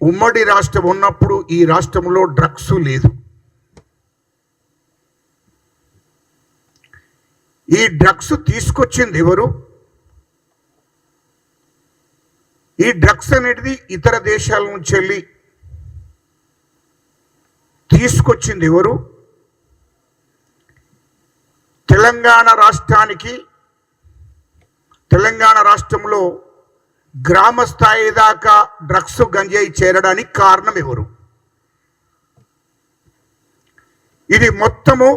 ఉమ్మడి రాష్ట్రం ఉన్నప్పుడు ఈ రాష్ట్రంలో డ్రగ్స్ లేదు. ఈ డ్రగ్స్ తీసుకొచ్చింది ఎవరు? ఈ డ్రగ్స్ అనేది ఇతర దేశాల నుంచి వెళ్ళి తీసుకొచ్చింది ఎవరు? తెలంగాణ రాష్ట్రానికి తెలంగాణ రాష్ట్రంలో గ్రామ స్థాయి దాకా డ్రగ్స్ గంజాయి చేరడానికి కారణం ఎవరు? ఇది మొత్తము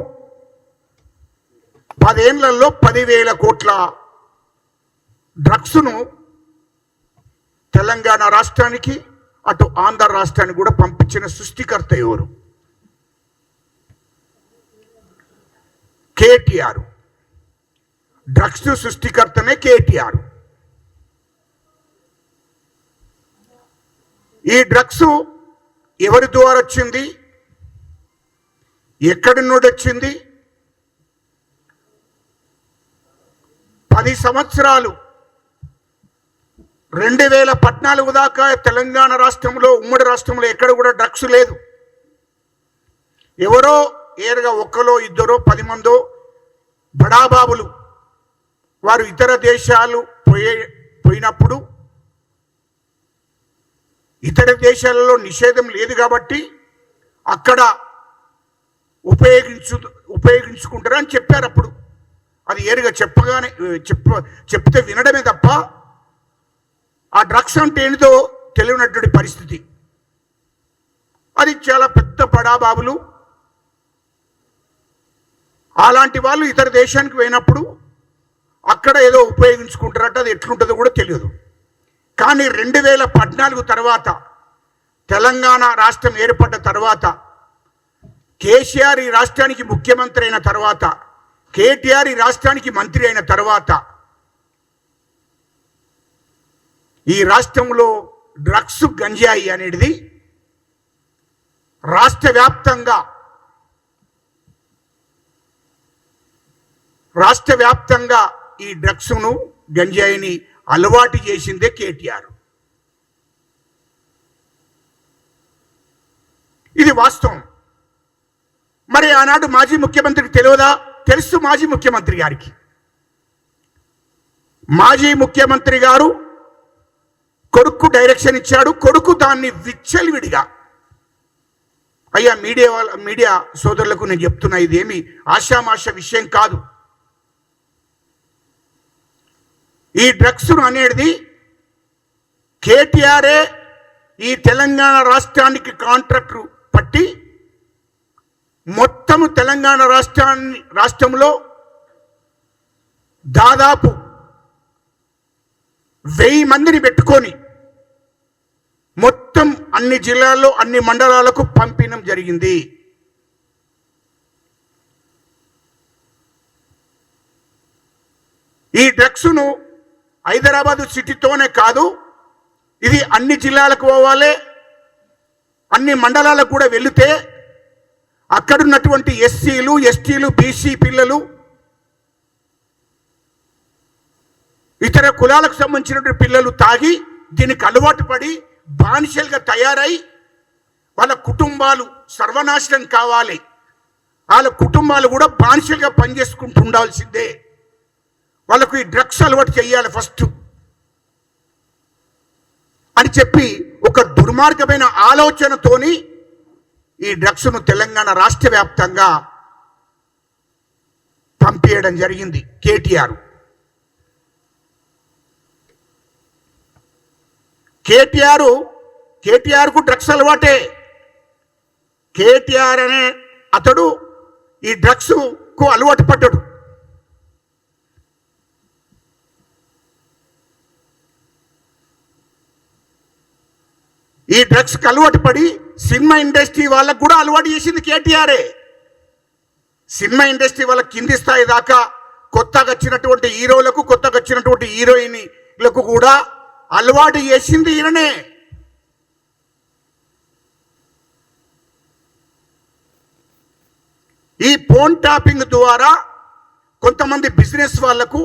పదేళ్ళలో పదివేల కోట్ల డ్రగ్స్ను తెలంగాణ రాష్ట్రానికి అటు ఆంధ్ర రాష్ట్రానికి కూడా పంపించిన సృష్టికర్త ఎవరు? కేటీఆర్. డ్రగ్స్ సృష్టికర్తనే కేటీఆర్. ఈ డ్రగ్స్ ఎవరి ద్వారా వచ్చింది? ఎక్కడి నుండి వచ్చింది? పది సంవత్సరాలు రెండు వేల పద్నాలుగు దాకా తెలంగాణ రాష్ట్రంలో ఉమ్మడి రాష్ట్రంలో ఎక్కడ కూడా డ్రగ్స్ లేదు. ఎవరో ఏరుగా ఒక్కలో ఇద్దరో పది మందో బడాబాబులు వారు ఇతర దేశాలు పోయే పోయినప్పుడు ఇతర దేశాలలో నిషేధం లేదు కాబట్టి అక్కడ ఉపయోగించు ఉపయోగించుకుంటారు అని చెప్పారు అప్పుడు. అది ఏరుగా చెప్పగానే చెప్ప చెప్తే వినడమే తప్ప ఆ డ్రగ్స్ అంటే ఏంటో తెలియనటువంటి పరిస్థితి. అది చాలా పెద్ద పడాబాబులు. అలాంటి వాళ్ళు ఇతర దేశానికి పోయినప్పుడు అక్కడ ఏదో ఉపయోగించుకుంటారట అది ఎట్లుంటుందో కూడా తెలియదు. కానీ రెండు వేల పద్నాలుగు తర్వాత తెలంగాణ రాష్ట్రం ఏర్పడ్డ తర్వాత కేసీఆర్ ఈ రాష్ట్రానికి ముఖ్యమంత్రి అయిన తర్వాత కేటీఆర్ ఈ రాష్ట్రానికి మంత్రి అయిన తర్వాత ఈ రాష్ట్రంలో డ్రగ్స్ గంజాయి అనేది రాష్ట్ర వ్యాప్తంగా రాష్ట్ర వ్యాప్తంగా ఈ డ్రగ్స్ను గంజాయిని అలవాటు చేసిందే కేటీఆర్. ఇది వాస్తవం. మరి ఆనాడు మాజీ ముఖ్యమంత్రికి తెలియదా? తెలుసు మాజీ ముఖ్యమంత్రి గారికి. మాజీ ముఖ్యమంత్రి గారు కొడుకు డైరెక్షన్ ఇచ్చాడు కొడుకు దాన్ని విచ్చలివిడిగా. అయ్యా మీడియా వాళ్ళ మీడియా సోదరులకు నేను చెప్తున్నా ఇదేమి ఆషామాష విషయం కాదు. ఈ డ్రగ్స్ అనేది కేటీఆర్ఏ ఈ తెలంగాణ రాష్ట్రానికి కాంట్రాక్టు పట్టి మొత్తము తెలంగాణ రాష్ట్రాన్ని రాష్ట్రంలో దాదాపు వెయ్యి మందిని పెట్టుకొని మొత్తం అన్ని జిల్లాల్లో అన్ని మండలాలకు పంపిణం జరిగింది. ఈ డ్రగ్స్ను హైదరాబాదు సిటీతోనే కాదు ఇది అన్ని జిల్లాలకు పోవాలి అన్ని మండలాలకు కూడా వెళితే అక్కడున్నటువంటి ఎస్సీలు ఎస్టీలు బీసీ పిల్లలు ఇతర కులాలకు సంబంధించినటువంటి పిల్లలు తాగి దీనికి అలవాటు పడి బానిసలుగా తయారై వాళ్ళ కుటుంబాలు సర్వనాశనం కావాలి. వాళ్ళ కుటుంబాలు కూడా బానిసలుగా పనిచేసుకుంటూ ఉండాల్సిందే. వాళ్ళకు ఈ డ్రగ్స్ అలవాటు చేయాలి ఫస్ట్ అని చెప్పి ఒక దుర్మార్గమైన ఆలోచనతోని ఈ డ్రగ్స్ను తెలంగాణ రాష్ట్ర వ్యాప్తంగా పంపించడం జరిగింది కేటీఆర్. కేటీఆర్ కేటీఆర్కు డ్రగ్స్ అలవాటే. కేటీఆర్ అనే అతడు ఈ డ్రగ్స్కు అలవాటు పడ్డాడు. ఈ డ్రగ్స్కి అలవాటు పడి సినిమా ఇండస్ట్రీ వాళ్ళకు కూడా అలవాటు చేసింది కేటీఆరే సినిమా ఇండస్ట్రీ వాళ్ళ కింది స్థాయి దాకా కొత్తగా వచ్చినటువంటి హీరోలకు కొత్తగా వచ్చినటువంటి హీరోయిన్లకు కూడా అలవాటు చేసింది ఈయననే. ఈ ఫోన్ టాపింగ్ ద్వారా కొంతమంది బిజినెస్ వాళ్ళకు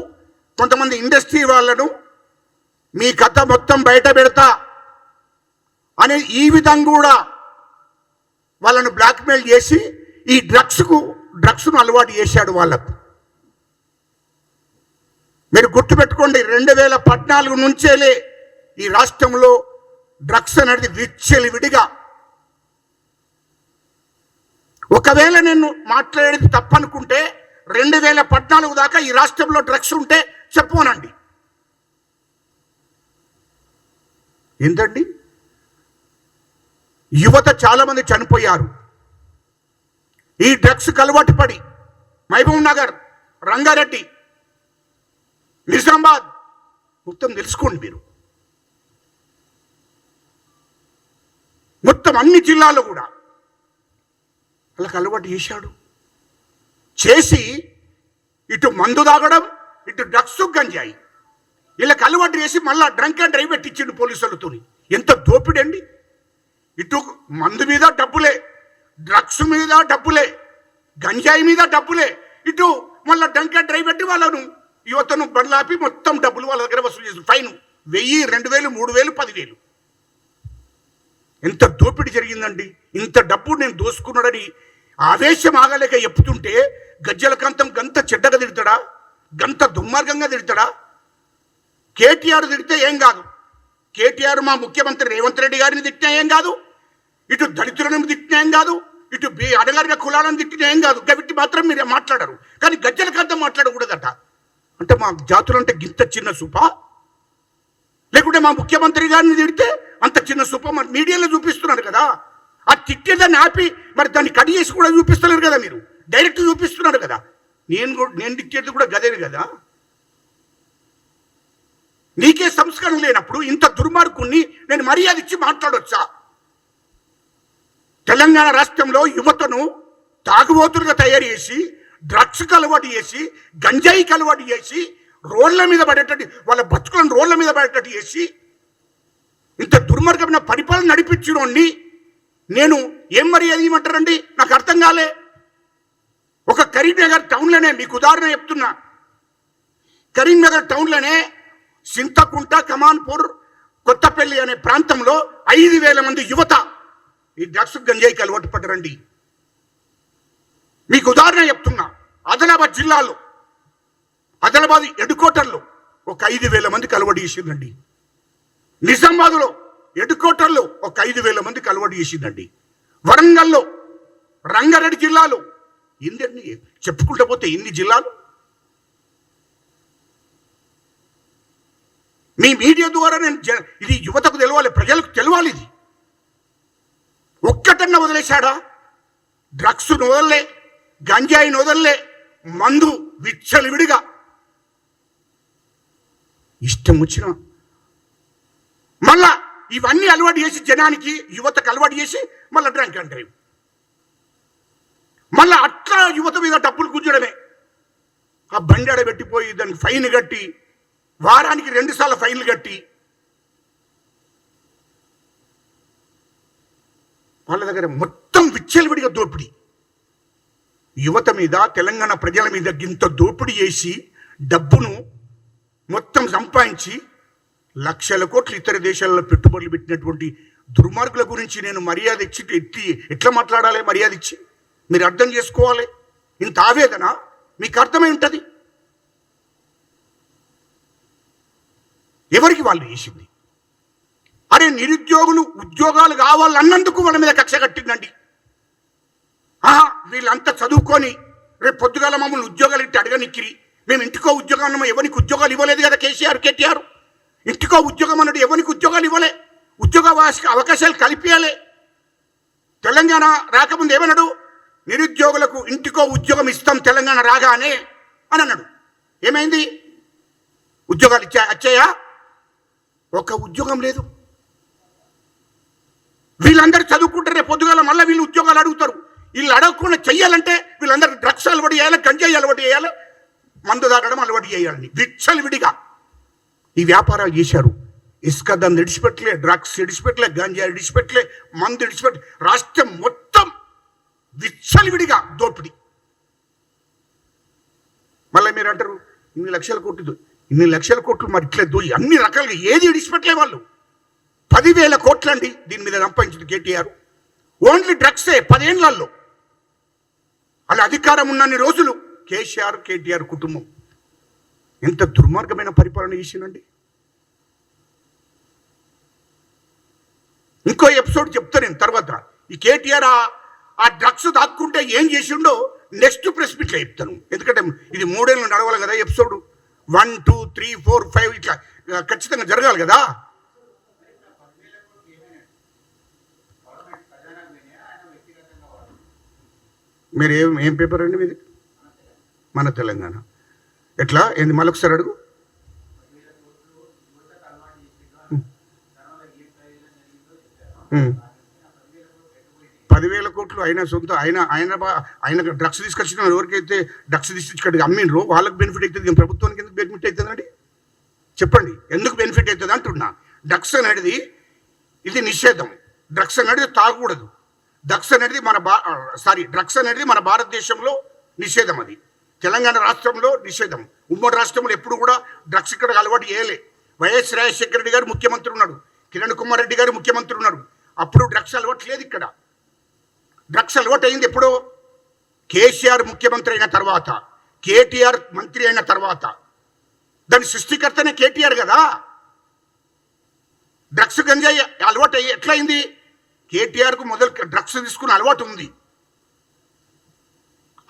కొంతమంది ఇండస్ట్రీ వాళ్ళను మీ కథ మొత్తం బయట పెడతా అనే ఈ విధంగా కూడా వాళ్ళను బ్లాక్మెయిల్ చేసి ఈ డ్రగ్స్కు డ్రగ్స్ను అలవాటు చేశాడు వాళ్ళకు. మీరు గుర్తుపెట్టుకోండి రెండు వేల పద్నాలుగు నుంచేలే ఈ రాష్ట్రంలో డ్రగ్స్ అనేది విచ్చలి విడిగా ఒకవేళ నేను మాట్లాడేది తప్పనుకుంటే రెండు వేల పద్నాలుగు దాకా ఈ రాష్ట్రంలో డ్రగ్స్ ఉంటే చెప్పోనండి ఏంటండి యువత చాలా మంది చనిపోయారు. ఈ డ్రగ్స్ అలవాటు పడి మహబూబ్ నగర్ రంగారెడ్డి నిజామాబాద్ మొత్తం తెలుసుకోండి మీరు. మొత్తం అన్ని జిల్లాల్లో కూడా వాళ్ళకి అలవాటు చేశాడు. చేసి ఇటు మందు తాగడం ఇటు డ్రగ్స్ గంజాయి. వీళ్ళకి అలవాటు చేసి మళ్ళా డ్రంక్ అండ్ డ్రైవ్ పెట్టించిండు పోలీసులతో ఎంత దోపిడండి. ఇటు మందు మీద డబ్బులే డ్రగ్స్ మీద డబ్బులే గంజాయి మీద డబ్బులే. ఇటు మళ్ళీ డంకా డ్రైవ్ పెట్టి వాళ్ళను యువతను బండ్లాపి మొత్తం డబ్బులు వాళ్ళ దగ్గర వసూలు చేసి ఫైన్ వెయ్యి రెండు వేలు మూడు వేలు పదివేలు. ఎంత దోపిడీ జరిగిందండి. ఇంత డబ్బు నేను దోసుకున్నాడని ఆవేశం ఆగలేక చెప్తుంటే గజ్జల కంతం గంత చెడ్డగా తిడతాడా? గంత దుర్మార్గంగా తిడతాడా? కేటీఆర్ తిడితే ఏం కాదు. కేటీఆర్ మా ముఖ్యమంత్రి రేవంత్ రెడ్డి గారిని తిట్టినా ఏం కాదు? ఇటు దళితులను తిట్టినా ఏం కాదు? ఇటు బి అడగారిన కులాలను తిట్టినా ఏం కాదు? కాబట్టి మాత్రం మీరు మాట్లాడరు. కానీ గజ్జల మాట్లాడకూడదట. అంటే మా జాతులంటే గింత చిన్న సూప? లేకుంటే మా ముఖ్యమంత్రి గారిని తిడితే అంత చిన్న సూప? మరి మీడియాలో చూపిస్తున్నారు కదా. ఆ తిట్టేదాన్ని ఆపి మరి దాన్ని కట్ చేసి కూడా చూపిస్తున్నారు కదా మీరు. డైరెక్ట్ చూపిస్తున్నారు కదా. నేను కూడా నేను తిట్టేది కూడా గదేను కదా. నీకే సంస్కారం లేనప్పుడు ఇంత దుర్మార్గుణ్ణి నేను మర్యాద ఇచ్చి మాట్లాడొచ్చా? తెలంగాణ రాష్ట్రంలో యువతను తాగుబోతులుగా తయారు చేసి డ్రగ్స్కి అలవాటు చేసి గంజాయికి అలవాటు చేసి రోడ్ల మీద పడేటట్టు వాళ్ళ బతుకులను రోడ్ల మీద పడేటట్టు చేసి ఇంత దుర్మార్గమైన పరిపాలన నడిపించడాన్ని నేను ఏం మర్యాద ఇవ్వమంటారండి? నాకు అర్థం కాలే. ఒక కరీంనగర్ టౌన్లోనే మీకు ఉదాహరణ చెప్తున్నా. కరీంనగర్ టౌన్లోనే సింతకుంట కమాన్పూర్ కొత్తపల్లి అనే ప్రాంతంలో ఐదు వేల మంది యువత ఈ డ్రగ్స్ గంజాయికి అలవాటు పట్టరండి మీకు ఉదాహరణ చెప్తున్నా. ఆదిలాబాద్ జిల్లాలో ఆదిలాబాద్ ఎడుకోటర్లో ఒక ఐదు వేల మందికి అలవాటు చేసిందండి. నిజామాబాద్లో ఎడుకోటర్లో ఒక ఐదు వేల మందికి అలవాటు చేసిందండి. వరంగల్లో రంగారెడ్డి జిల్లాలో ఎన్ని చెప్పుకుంటూ పోతే ఇన్ని జిల్లాలు? మీ మీడియా ద్వారా నేను జ- ఇది యువతకు తెలవాలి ప్రజలకు తెలవాలి ఇది. ఒక్కటన్నా వదిలేశాడా? డ్రగ్స్ వదలలే గంజాయిని వదలలే మందు విచ్చలివిడిగా. ఇష్టం వచ్చిన. మళ్ళా ఇవన్నీ అలవాటు చేసి జనానికి యువతకు అలవాటు చేసి మళ్ళీ డ్రంక్ అండ్ డ్రైవ్. మళ్ళా అట్లా యువత మీద డప్పులు కూర్చోడమే ఆ బండి పెట్టిపోయి దానికి ఫైన్ కట్టి వారానికి రెండు సార్లు ఫైన్లు కట్టి వాళ్ళ దగ్గర మొత్తం విచ్చలవిడిగా దోపిడీ. యువత మీద తెలంగాణ ప్రజల మీద ఇంత దోపిడీ చేసి డబ్బును మొత్తం సంపాదించి లక్షల కోట్లు ఇతర దేశాలలో పెట్టుబడులు పెట్టినటువంటి దుర్మార్గుల గురించి నేను మర్యాద ఇచ్చి ఎట్టి ఎట్లా మాట్లాడాలి మర్యాద ఇచ్చి? మీరు అర్థం చేసుకోవాలి. ఇంత ఆవేదన మీకు అర్థమై ఉంటుంది? ఎవరికి వాళ్ళు వేసింది? అరే నిరుద్యోగులు ఉద్యోగాలు కావాలన్నందుకు వాళ్ళ మీద కక్ష కట్టిందండి. ఆహా వీళ్ళంతా చదువుకొని రేపు పొద్దుగాల మమ్మల్ని ఉద్యోగాలు ఇట్టి అడగనిక్కిరి. మేము ఇంటికో ఉద్యోగం అన్నమా? ఎవరికి ఉద్యోగాలు ఇవ్వలేదు కదా కేసీఆర్ కేటీఆర్? ఇంటికో ఉద్యోగం అన్నట్టు ఎవరికి ఉద్యోగాలు ఇవ్వలే? ఉద్యోగ అవకాశాలు కల్పించాలి తెలంగాణ రాకముందు ఏమన్నాడు? నిరుద్యోగులకు ఇంటికో ఉద్యోగం ఇస్తాం తెలంగాణ రాగానే అని అన్నాడు. ఏమైంది? ఉద్యోగాలు ఇచ్చా వచ్చాయా? ఒక్క ఉద్యోగం లేదు. వీళ్ళందరూ చదువుకుంటారే పొద్దుగాల మళ్ళీ వీళ్ళు ఉద్యోగాలు అడుగుతారు. వీళ్ళు అడగకుండా చెయ్యాలంటే వీళ్ళందరూ డ్రగ్స్ అలవాటు చేయాలి గంజాయి అలవాటు చేయాలి? మందు తాగడం అలవాటు చేయాలని విచ్చలు విడిగా ఈ వ్యాపారాలు చేశారు. ఇసుక దాన్ని ఇడిచిపెట్టలే డ్రగ్స్ ఇడిచిపెట్టలే గంజాయి ఇడిచిపెట్టలే మందు ఇడిచిపెట్ట రాష్ట్రం మొత్తం విచ్చలవిడిగా దోపిడీ. మళ్ళీ మీరు అంటారు ఇన్ని లక్షల కోట్లు ఇన్ని లక్షల కోట్లు మరి ఇట్లా దోయి. అన్ని రకాలుగా ఏది ఇడిచిపెట్టలే వాళ్ళు. పదివేల కోట్లండి దీని మీద సంపాదించింది కేటీఆర్. ఓన్లీ డ్రగ్సే పదేళ్ళలో అలా అధికారం ఉన్నన్ని రోజులు కేసీఆర్ కేటీఆర్ కుటుంబం. ఎంత దుర్మార్గమైన పరిపాలన చేసిందండి. ఇంకో ఎపిసోడ్ చెప్తా నేను తర్వాత. ఈ కేటీఆర్ ఆ- ఆ డ్రగ్స్ దాక్కుంటే ఏం చేసిండో నెక్స్ట్ ప్రెస్ మీట్లో చెప్తాను. ఎందుకంటే ఇది మూడేళ్ళు నడవాలి కదా episode. One two three four five ఇట్లా ఖచ్చితంగా జరగాలి కదా? మీరు ఏం ఏం పేపర్ అండి మీది? మన తెలంగాణ. ఎట్లా? ఏంది? మళ్ళొకసారి అడుగు. ఉమ్. పదివేల కోట్లు ఆయన సొంత ఆయన ఆయన ఆయన డ్రగ్స్ తీసుకొచ్చిన ఎవరికైతే డ్రగ్స్ తీసుకొచ్చి అమ్మిండ్రో వాళ్ళకి బెనిఫిట్ అవుతుంది ప్రభుత్వానికి ఎందుకు బెనిఫిట్ అవుతుందండి చెప్పండి ఎందుకు బెనిఫిట్ అవుతుంది అంటున్నా. డ్రగ్స్ అనేది ఇది నిషేధం. డ్రగ్స్ అనేది తాగకూడదు. డ్రగ్స్ అనేది మన భా సారీ డ్రగ్స్ అనేది మన భారతదేశంలో నిషేధం అది. తెలంగాణ రాష్ట్రంలో నిషేధం. ఉమ్మడి రాష్ట్రంలో ఎప్పుడు కూడా డ్రగ్స్ ఇక్కడ అలవాటు చేయలే. వైఎస్ రాజశేఖర రెడ్డి గారు ముఖ్యమంత్రి ఉన్నాడు. కిరణ్ కుమార్ రెడ్డి గారు ముఖ్యమంత్రి ఉన్నాడు అప్పుడు డ్రగ్స్ అలవాటు లేదు ఇక్కడ. డ్రగ్స్ అలవాటు అయింది ఎప్పుడో? కేసీఆర్ ముఖ్యమంత్రి అయిన తర్వాత కేటీఆర్ మంత్రి అయిన తర్వాత. దాని సృష్టికర్తనే కేటీఆర్ కదా? డ్రగ్స్ గంజాయి అలవాటు అయ్యి ఎట్లయింది? కేటీఆర్కు మొదలు డ్రగ్స్ తీసుకున్న అలవాటు ఉంది.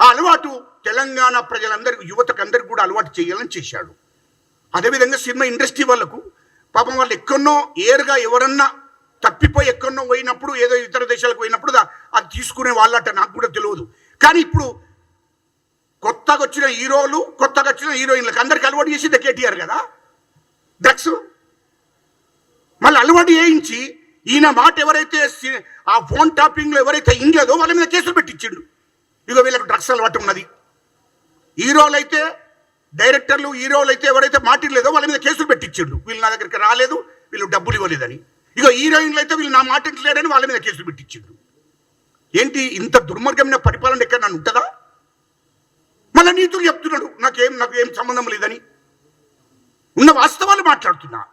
ఆ అలవాటు తెలంగాణ ప్రజలందరికీ యువతకు అందరికి కూడా అలవాటు చేయాలని చేశాడు. అదేవిధంగా సినిమా ఇండస్ట్రీ వాళ్ళకు పాపం వాళ్ళు ఎక్కడో ఏరుగా ఎవరన్నా తప్పిపోయి ఎక్కడో పోయినప్పుడు ఏదో ఇతర దేశాలకు పోయినప్పుడు అది తీసుకునే వాళ్ళట నాకు కూడా తెలియదు. కానీ ఇప్పుడు కొత్తగా వచ్చిన హీరోలు కొత్తగా వచ్చిన హీరోయిన్లకు అందరికి అలవాటు చేసింది కేటీఆర్ కదా? డ్రగ్స్? మళ్ళీ అలవాటు చేయించి ఈయన మాట ఎవరైతే ఆ ఫోన్ టాపింగ్లో ఎవరైతే ఇంగలేదో వాళ్ళ మీద కేసులు పెట్టించిండు. ఇక వీళ్ళకి డ్రగ్స్ అలవాటు ఉన్నది. హీరోలు అయితే డైరెక్టర్లు హీరోలు అయితే ఎవరైతే మాట్లాడలేదో వాళ్ళ మీద కేసులు పెట్టించిండు. వీళ్ళు నా దగ్గరికి రాలేదు వీళ్ళు డబ్బులు ఇవ్వలేదని. ఇక హీరోయిన్లు అయితే వీళ్ళు నా మాట వింటలేరని వాళ్ళ మీద కేసులు పెట్టించిండు. ఏంటి ఇంత దుర్మార్గమైన పరిపాలన ఎక్కడ నన్ను ఉంటుందా? మళ్ళీ నీతులు చెప్తున్నాడు నాకేం నాకు ఏం సంబంధం లేదని. ఉన్న వాస్తవాలు మాట్లాడుతున్నా.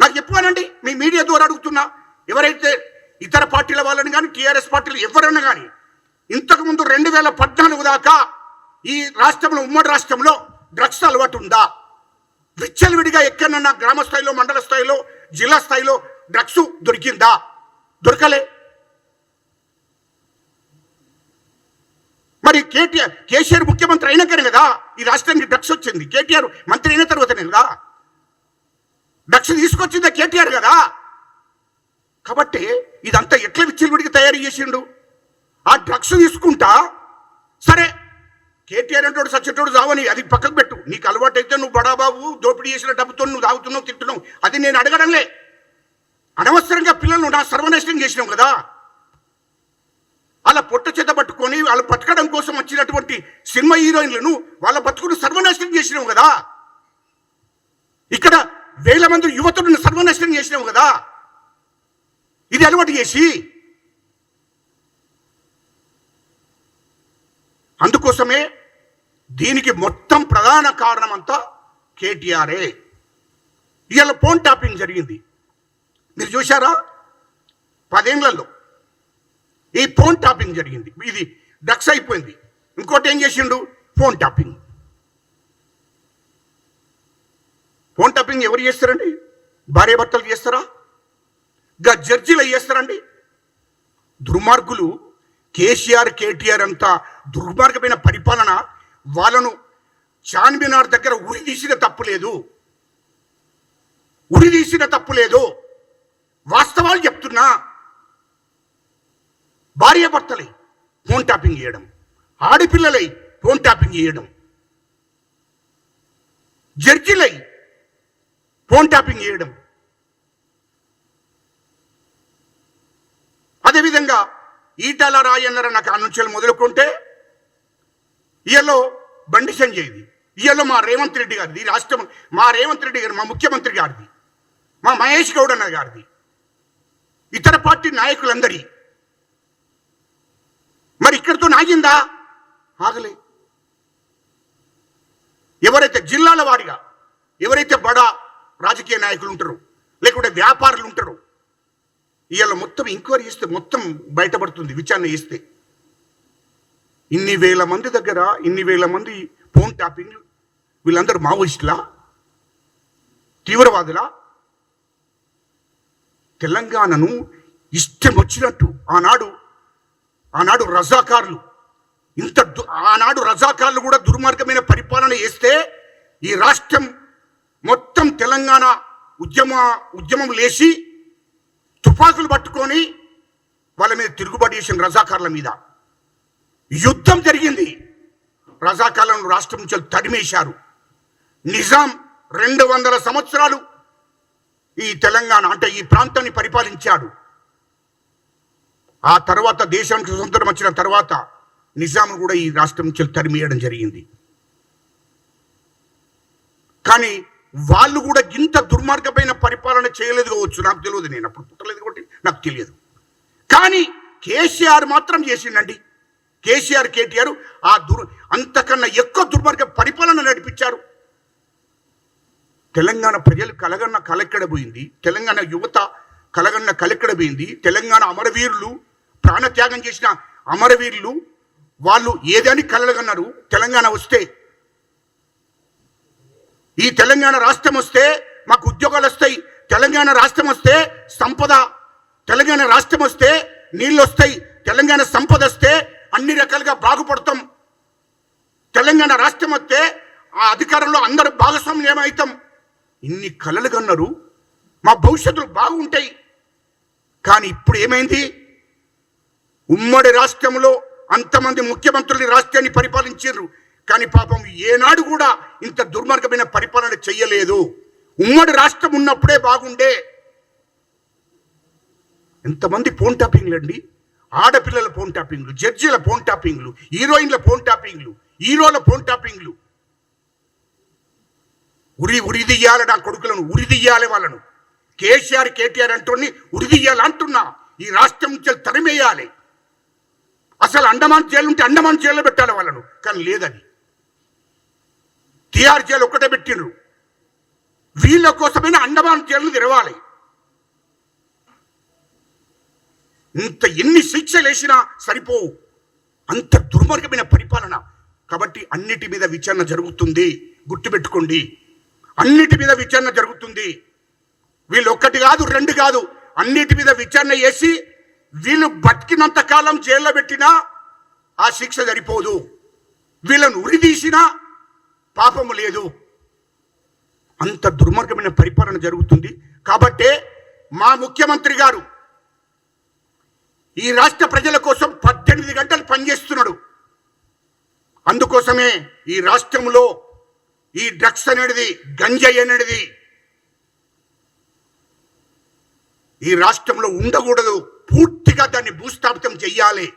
నాకు చెప్పానండి మీ మీడియా ద్వారా అడుగుతున్నా. ఎవరైతే ఇతర పార్టీల వాళ్ళని కానీ టీఆర్ఎస్ పార్టీలు ఎవరన్నా కానీ ఇంతకుముందు రెండు వేల పద్నాలుగు దాకా ఈ రాష్ట్రంలో ఉమ్మడి రాష్ట్రంలో డ్రగ్స్ అలవాటు ఉందా? విచ్చలవిడిగా ఎక్కడన్నా గ్రామ స్థాయిలో మండల స్థాయిలో జిల్లా స్థాయిలో డ్రగ్స్ దొరికిందా? దొరకలే. మరి కేటీఆర్ కేసీఆర్ ముఖ్యమంత్రి అయినాకనే కదా ఈ రాష్ట్రానికి డ్రగ్స్ వచ్చింది. కేటీఆర్ మంత్రి అయిన తర్వాతనే కదా? డ్రగ్స్ తీసుకొచ్చిందే కేటీఆర్ కదా? కాబట్టి ఇదంతా ఎట్లా విచ్చలవిడికి తయారు చేసిండు? ఆ డ్రగ్స్ తీసుకుంటా సరే కేటీఆర్ అంటాడు సచ్చటోడు చావని అది పక్కకు పెట్టు. నీకు అలవాటు అయితే నువ్వు బడాబాబు దోపిడీ చేసిన డబ్బుతో నువ్వు తాగుతున్నావు తింటున్నావు. అది నేను అడగడంలే. అనవసరంగా పిల్లలను నా సర్వనాశనం చేసినావు కదా? అలా పొట్ట చేత పట్టుకొని వాళ్ళు పట్టుకోవడం కోసం వచ్చినటువంటి సినిమా హీరోయిన్లను వాళ్ళ బతుకును సర్వనాశనం చేసినావు కదా. ఇక్కడ వేల మంది యువతులను సర్వనాశనం చేసినావు కదా. ఇది అలవాటు చేసి. అందుకోసమే దీనికి మొత్తం ప్రధాన కారణం అంతా కేటీఆర్ఏ ఇవాళ ఫోన్ టాపింగ్ జరిగింది. మీరు చూశారా? పదేళ్ళలో ఈ ఫోన్ టాపింగ్ జరిగింది. ఇది డ్రగ్స్ అయిపోయింది. ఇంకోటి ఏం చేసిండు? Phone topping. ఫోన్ టాపింగ్ ఎవరు చేస్తారండి? భార్యాభర్తలు చేస్తారా? గా జడ్జీలు అవి చేస్తారండి. దుర్మార్గులు కేసీఆర్ కేటీఆర్ అంతా దుర్మార్గమైన పరిపాలన వాళ్ళను చాన్మినార్ దగ్గర ఉరి తీసిన తప్పు లేదు. ఉరి తీసిన తప్పు లేదు. వాస్తవాలు చెప్తున్నా. భార్య భర్తలై ఫోన్ ట్యాపింగ్ చేయడం ఆడపిల్లలై ఫోన్ ట్యాపింగ్ చేయడం జడ్జిలై ఫోన్ ట్యాపింగ్ చేయడం. అదేవిధంగా ఈటల రాయన్నర నాకు అనుచరులు మొదలుకుంటే ఇయలో బండి సంజయ్ది ఇయలో మా రేవంత్ రెడ్డి గారిది రాష్ట్రం మా రేవంత్ రెడ్డి గారు మా ముఖ్యమంత్రి గారిది మా మహేష్ గౌడ్ అన్న గారిది. ఇతర పార్టీ నాయకులందరి మరి ఇక్కడితో ఆగిందా ఆగలే. ఎవరైతే జిల్లాల వారిగా ఎవరైతే బడా రాజకీయ నాయకులు ఉంటారో లేకుంటే వ్యాపారులు ఉంటారు ఇవాళ మొత్తం ఎంక్వైరీ చేస్తే మొత్తం బయటపడుతుంది విచారణ చేస్తే. ఇన్ని వేల మంది దగ్గర ఇన్ని వేల మంది ఫోన్ ట్యాపింగ్ వీళ్ళందరూ మావోయిస్టులా? తీవ్రవాదులా? తెలంగాణను ఇష్టం వచ్చినట్టు ఆనాడు ఆనాడు రజాకారులు. ఇంత దు- ఆనాడు రజాకారులు కూడా దుర్మార్గమైన పరిపాలన చేస్తే ఈ రాష్ట్రం మొత్తం తెలంగాణ ఉద్యమ ఉద్యమం లేచి తుపాకులు పట్టుకొని వాళ్ళ మీద తిరుగుబాటు చేసిన రజాకారుల మీద. యుద్ధం జరిగింది. రజాకారులను రాష్ట్రం నుంచి తడిమేశారు నిజాం రెండు వందల సంవత్సరాలు ఈ తెలంగాణ అంటే ఈ ప్రాంతాన్ని పరిపాలించాడు. ఆ తర్వాత దేశానికి స్వతంత్రం వచ్చిన తర్వాత నిజాం కూడా ఈ రాష్ట్రం నుంచి తరిమేయడం జరిగింది. కానీ వాళ్ళు కూడా ఇంత దుర్మార్గమైన పరిపాలన చేయలేదు కావచ్చు. నాకు తెలియదు నేను అప్పుడు పుట్టలేదు కాబట్టి నాకు తెలియదు. కానీ కేసీఆర్ మాత్రం చేసిండండి. కేసీఆర్ కేటీఆర్ ఆ దుర్ అంతకన్నా ఎక్కువ దుర్మార్గ పరిపాలన నడిపించారు. తెలంగాణ ప్రజలు కలగన్న కలెక్కడ పోయింది తెలంగాణ యువత కలగన్న కలెక్కడ పోయింది తెలంగాణ అమరవీరులు ప్రాణత్యాగం చేసిన అమరవీరులు వాళ్ళు ఏదని కలగన్నారు తెలంగాణ వస్తే. ఈ తెలంగాణ రాష్ట్రం వస్తే మాకు ఉద్యోగాలు వస్తాయి. తెలంగాణ రాష్ట్రం వస్తే సంపద. తెలంగాణ రాష్ట్రం వస్తే నీళ్ళు వస్తాయి. తెలంగాణ సంపద వస్తే అన్ని రకాలుగా బాగుపడతాం. తెలంగాణ రాష్ట్రం వస్తే ఆ అధికారంలో అందరూ భాగస్వామ్యం ఏమవుతాం ఇన్ని కలలు కన్నారు మా భవిష్యత్తులు బాగుంటాయి. కానీ ఇప్పుడు ఏమైంది? ఉమ్మడి రాష్ట్రంలో అంతమంది ముఖ్యమంత్రులు రాష్ట్రాన్ని పరిపాలించారు. కానీ పాపం ఏనాడు కూడా ఇంత దుర్మార్గమైన పరిపాలన చెయ్యలేదు ఉమ్మడి రాష్ట్రం ఉన్నప్పుడే బాగుండే. ఎంతమంది ఫోన్ ట్యాపింగ్లు అండి? ఆడపిల్లల ఫోన్ ట్యాపింగ్లు జడ్జీల ఫోన్ ట్యాపింగ్లు హీరోయిన్ల ఫోన్ ట్యాపింగ్లు హీరోల ఫోన్ ట్యాపింగ్లు. ఉరి ఉరిదియ్యాలి నా కొడుకులను ఉరిదియ్యాలి వాళ్ళను. కేసీఆర్ కేటీఆర్ అంటుని ఉరిదియ్యాలి అంటున్నా. ఈ రాష్ట్రం నుంచి తరిమేయాలి. అసలు అండమాన్ జైలు ఉంటే అండమాన్ జైల్లో పెట్టాలి వాళ్ళను. కానీ లేదని. టిఆర్ జైలు ఒక్కటే పెట్టిండ్రు. వీళ్ళ కోసమైనా అండమాన్ జైలు తెరవాలి. ఇంత ఎన్ని శిక్షలు వేసినా సరిపోవు. అంత దుర్మార్గమైన పరిపాలన. కాబట్టి అన్నిటి మీద విచారణ జరుగుతుంది. గుర్తుపెట్టుకోండి అన్నిటి మీద విచారణ జరుగుతుంది. వీళ్ళు ఒక్కటి కాదు రెండు కాదు. అన్నిటి మీద విచారణ చేసి వీళ్ళు బతికినంత కాలం జైల్లో పెట్టినా ఆ శిక్ష సరిపోదు. వీళ్ళను ఉరిదీసినా పాపము లేదు. అంత దుర్మార్గమైన పరిపాలన జరుగుతుంది. కాబట్టే మా ముఖ్యమంత్రి గారు ఈ రాష్ట్ర ప్రజల కోసం పద్దెనిమిది గంటలు పనిచేస్తున్నాడు. అందుకోసమే ఈ రాష్ట్రంలో ఈ డ్రగ్స్ అనేది గంజాయి అనేది ఈ రాష్ట్రంలో ఉండకూడదు. పూర్తిగా దాన్ని భూస్థాపితం చెయ్యాలి.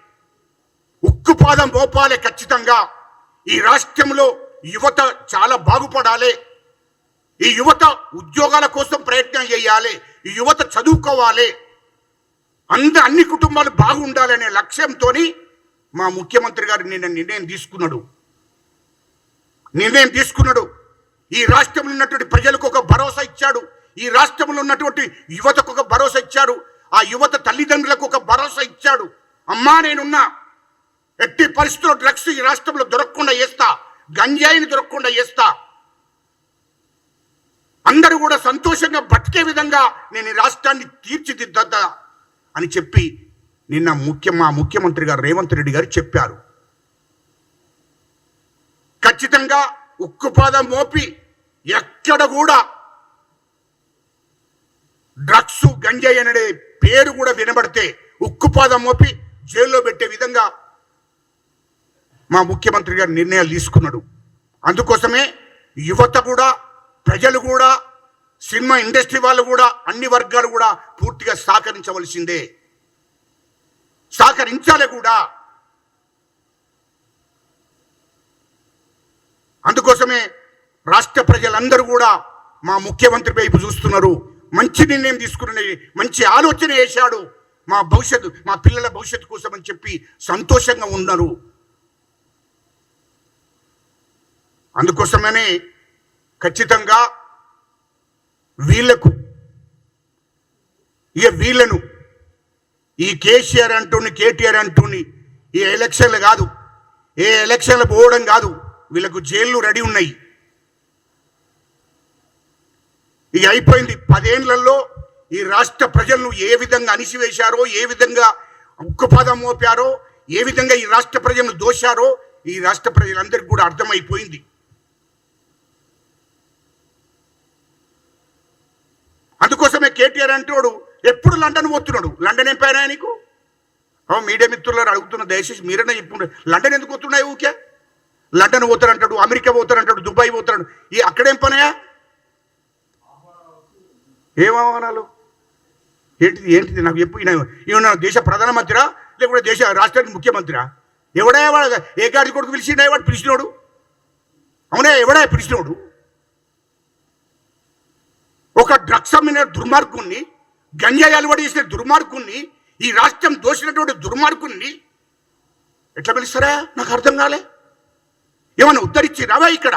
ఉక్కుపాదం మోపాలి ఖచ్చితంగా. ఈ రాష్ట్రంలో యువత చాలా బాగుపడాలి. ఈ యువత ఉద్యోగాల కోసం ప్రయత్నం చేయాలి. ఈ యువత చదువుకోవాలి. అంద అన్ని కుటుంబాలు బాగుండాలనే లక్ష్యంతో మా ముఖ్యమంత్రి గారు నిన్న నిర్ణయం తీసుకున్నాడు. నిర్ణయం తీసుకున్నాడు. ఈ రాష్ట్రంలో ఉన్నటువంటి ప్రజలకు ఒక భరోసా ఇచ్చాడు. ఈ రాష్ట్రంలో ఉన్నటువంటి యువతకు ఒక భరోసా ఇచ్చాడు. ఆ యువత తల్లిదండ్రులకు ఒక భరోసా ఇచ్చాడు. అమ్మా నేనున్నా. ఎట్టి పరిస్థితుల్లో డ్రగ్స్ ఈ రాష్ట్రంలో దొరకకుండా చేస్తా. గంజాయిని దొరకకుండా చేస్తా. అందరూ కూడా సంతోషంగా బతికే విధంగా నేను ఈ రాష్ట్రాన్ని తీర్చిదిద్దా అని చెప్పి నిన్న ముఖ్య మా ముఖ్యమంత్రి గారు రేవంత్ రెడ్డి గారు చెప్పారు. ఖచ్చితంగా ఉక్కుపాదం మోపి ఎక్కడ కూడా డ్రగ్స్ గంజాయి అనే పేరు కూడా వినబడితే ఉక్కుపాదం మోపి జైల్లో పెట్టే విధంగా మా ముఖ్యమంత్రి గారు నిర్ణయాలు తీసుకున్నాడు. అందుకోసమే యువత కూడా ప్రజలు కూడా సినిమా ఇండస్ట్రీ వాళ్ళు కూడా అన్ని వర్గాలు కూడా పూర్తిగా సహకరించవలసిందే. సహకరించాలి కూడా. అందుకోసమే రాష్ట్ర ప్రజలందరూ కూడా మా ముఖ్యమంత్రి వైపు చూస్తున్నారు. మంచి నిర్ణయం తీసుకున్నది మంచి ఆలోచన చేశాడు. మా భవిష్యత్తు మా పిల్లల భవిష్యత్తు కోసం అని చెప్పి సంతోషంగా ఉన్నారు. అందుకోసమనే ఖచ్చితంగా వీళ్ళకు ఇక వీళ్ళను ఈ కేసీఆర్ అంటూని కేటీఆర్ అంటూని ఈ ఎలక్షన్లు కాదు ఏ ఎలక్షన్లు పోవడం కాదు వీళ్ళకు జైళ్ళు రెడీ ఉన్నాయి. ఇక అయిపోయింది. పదేళ్ళలో ఈ రాష్ట్ర ప్రజలను ఏ విధంగా అణిసివేశారో ఏ విధంగా ఉక్కుపాదం మోపారో ఏ విధంగా ఈ రాష్ట్ర ప్రజలను దోశారో ఈ రాష్ట్ర ప్రజలందరికీ కూడా అర్థమైపోయింది. అందుకోసమే కేటీఆర్ అంటాడు ఎప్పుడు లండన్ పోతున్నాడు? లండన్ ఏం పైన నీకు మీడియా మిత్రులను అడుగుతున్న దయచేసి మీరన్నా చెప్పు లండన్ ఎందుకు పోతున్నాయి ఊకే లండన్ పోతారంటాడు అమెరికా పోతారంటాడు దుబాయ్ పోతాడు ఈ అక్కడేం పనయా ఏం అవమానాలు? ఏంటిది ఏంటిది? నాకు చెప్పు ఈయన దేశ ప్రధానమంత్రిరా? లేకుంటే దేశ రాష్ట్రానికి ముఖ్యమంత్రిరా? ఎవడా వాడు ఏ గాడి కొడుకు పిలిచిండే వాడు పిలిచినోడు? అవునా ఎవడా పిలిచినోడు? ఒక డ్రగ్స్ అమ్మిన దుర్మార్గుణ్ణి గంజాయి అలవాటు చేసిన దుర్మార్గుణ్ణి ఈ రాష్ట్రం దోషినటువంటి దుర్మార్గుణ్ణి ఎట్లా పిలుస్తారా? నాకు అర్థం కాలే. ఏమన్నా ఉద్ధరించి రావా ఇక్కడ?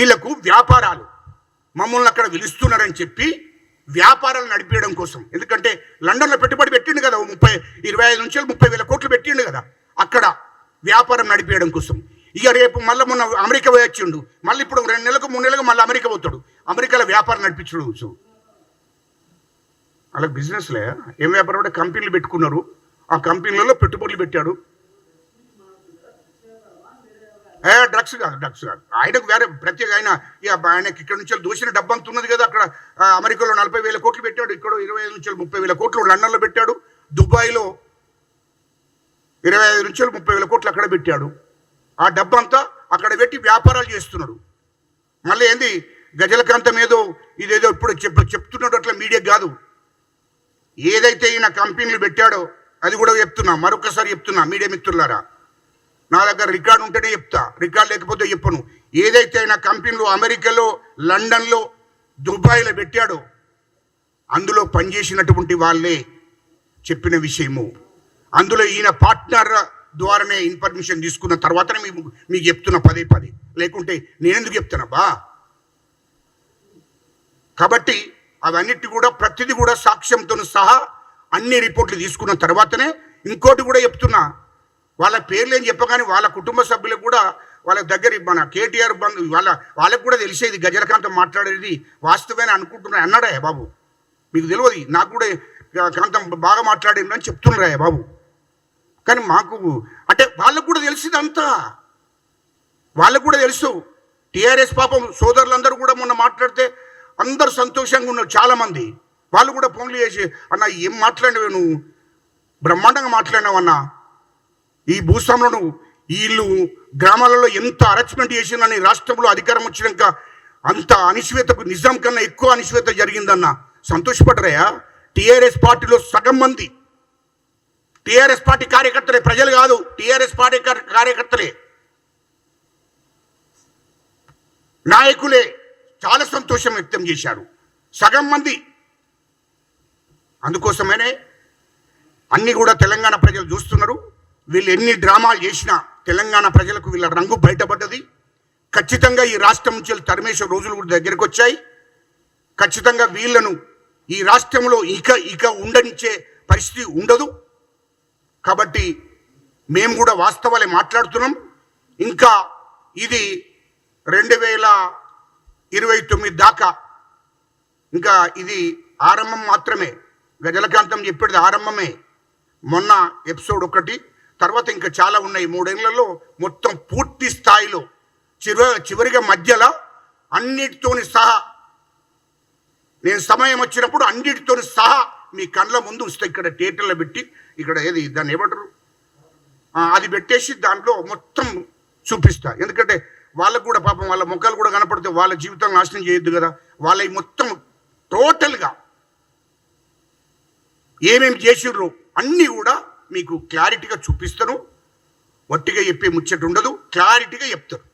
వీళ్ళకు వ్యాపారాలు. మమ్మల్ని అక్కడ పిలుస్తున్నారని చెప్పి వ్యాపారాలు నడిపేయడం కోసం. ఎందుకంటే లండన్లో పెట్టుబడి పెట్టిండు కదా ముప్పై ఇరవై ఐదు నుంచి ముప్పై వేల కోట్లు పెట్టిండు కదా. అక్కడ వ్యాపారం నడిపేయడం కోసం. ఇక రేపు మళ్ళీ మొన్న అమెరికా పోయి వచ్చిండు. మళ్ళీ ఇప్పుడు రెండు నెలలకు మూడు నెలలకు మళ్ళీ అమెరికా పోతాడు. అమెరికాలో వ్యాపారం నడిపించడం కోసం అలా బిజినెస్లే ఏం వ్యాపారం అంటే కంపెనీలు పెట్టుకున్నారు. ఆ కంపెనీలలో పెట్టుబడులు పెట్టాడు. ఏ డ్రగ్స్ కాదు డ్రగ్స్ కాదు. ఆయనకు వేరే ప్రత్యేక ఆయన ఇక ఆయనకి ఇక్కడ నుంచి దూసిన డబ్బు అంత ఉన్నది కదా అక్కడ అమెరికాలో నలభై వేల కోట్లు పెట్టాడు ఇక్కడ ఇరవై ఐదు నుంచి ముప్పై వేల కోట్లు లండన్లో పెట్టాడు దుబాయ్లో ఇరవై ఐదు నుంచి ముప్పై వేల కోట్లు అక్కడ పెట్టాడు. ఆ డబ్బు అంతా అక్కడ పెట్టి వ్యాపారాలు చేస్తున్నాడు. మళ్ళీ ఏంది? గజలకాంతం ఏదో ఇదేదో ఇప్పుడు చెప్ చెప్తున్నాడు అట్లా మీడియా కాదు. ఏదైతే ఈయన కంపెనీలు పెట్టాడో అది కూడా చెప్తున్నా మరొకసారి చెప్తున్నా మీడియా మిత్రులారా. నా దగ్గర రికార్డు ఉంటేనే చెప్తా. రికార్డు లేకపోతే చెప్పను. ఏదైతే ఆయన కంపెనీలు అమెరికాలో లండన్లో దుబాయ్లో పెట్టాడో అందులో పనిచేసినటువంటి వాళ్ళే చెప్పిన విషయము. అందులో ఈయన పార్ట్నర్ ద్వారానే ఇన్ఫర్మేషన్ తీసుకున్న తర్వాతనే మీకు మీకు చెప్తున్నా పదే పదే. లేకుంటే నేనెందుకు చెప్తున్నా బా కాబట్టి అవన్నిటి కూడా ప్రతిదీ కూడా సాక్ష్యంతో సహా అన్ని రిపోర్ట్లు తీసుకున్న తర్వాతనే ఇంకోటి కూడా చెప్తున్నా. వాళ్ళ పేర్లు ఏం చెప్పగానే వాళ్ళ కుటుంబ సభ్యులకు కూడా వాళ్ళ దగ్గర మన కేటీఆర్ బంధు వాళ్ళ వాళ్ళకు కూడా తెలిసేది గజలకాంతం మాట్లాడేది వాస్తవమైన అనుకుంటున్నా అన్నాడే బాబు. మీకు తెలియదు నాకు కూడా కాంతం బాగా మాట్లాడిండు అని చెప్తున్నారా బాబు? కానీ మాకు అంటే వాళ్ళకు కూడా తెలిసింది అంతా. వాళ్ళకు కూడా తెలుసు. టీఆర్ఎస్ పాపం సోదరులందరూ కూడా మొన్న మాట్లాడితే అందరు సంతోషంగా ఉన్నారు చాలామంది. వాళ్ళు కూడా ఫోన్లు చేసి అన్న ఏం మాట్లాడినవి నువ్వు? బ్రహ్మాండంగా మాట్లాడినావు అన్నా ఈ భూస్వాములను వీళ్ళు గ్రామాలలో ఎంత అరెచ్మెంట్ చేసిందని రాష్ట్రంలో అధికారం వచ్చినాక అంత అనిశ్వేతకు నిజాం కన్నా ఎక్కువ అనిశ్వేత జరిగిందన్న. సంతోషపడరయ్యా? టీఆర్ఎస్ పార్టీలో సగం మంది. టీఆర్ఎస్ పార్టీ కార్యకర్తలే ప్రజలు కాదు టీఆర్ఎస్ పార్టీ కార్యకర్తలే. నాయకులే చాలా సంతోషం వ్యక్తం చేశారు. సగం మంది. అందుకోసమేనే అన్ని కూడా తెలంగాణ ప్రజలు చూస్తున్నారు. వీళ్ళు ఎన్ని డ్రామాలు చేసినా తెలంగాణ ప్రజలకు వీళ్ళ రంగు బయటపడ్డది. ఖచ్చితంగా ఈ రాష్ట్రం నుంచి ధర్మేశ్వర తరిమేసే రోజులు కూడా దగ్గరికి వచ్చాయి. ఖచ్చితంగా వీళ్ళను ఈ రాష్ట్రంలో ఇక ఇక ఉండనిచ్చే పరిస్థితి ఉండదు. కాబట్టి మేము కూడా వాస్తవాలే మాట్లాడుతున్నాం. ఇంకా ఇది రెండు వేల ఇరవై తొమ్మిది దాకా ఇంకా ఇది ఆరంభం మాత్రమే. గజలకాంతం చెప్పేది ఆరంభమే. మొన్న ఎపిసోడ్ ఒకటి. తర్వాత ఇంకా చాలా ఉన్నాయి. మూడేళ్ళలో మొత్తం పూర్తి స్థాయిలో చివరి చివరిగా మధ్యలో అన్నిటితోని సహా నేను సమయం వచ్చినప్పుడు అన్నిటితో సహా మీ కళ్ళ ముందు వస్తే ఇక్కడ థియేటర్లో పెట్టి ఇక్కడ ఏది దాన్ని ఏమంటారు? అది పెట్టేసి దాంట్లో మొత్తం చూపిస్తా. ఎందుకంటే వాళ్ళకు కూడా పాపం వాళ్ళ ముఖాలు కూడా కనపడితే వాళ్ళ జీవితం నాశనం చేయొద్దు కదా. వాళ్ళ మొత్తం టోటల్గా ఏమేమి చేసిర్రు అన్నీ కూడా మీకు క్లారిటీగా చూపిస్తాను. వట్టిగా చెప్పే ముచ్చట ఉండదు. క్లారిటీగా చెప్తారు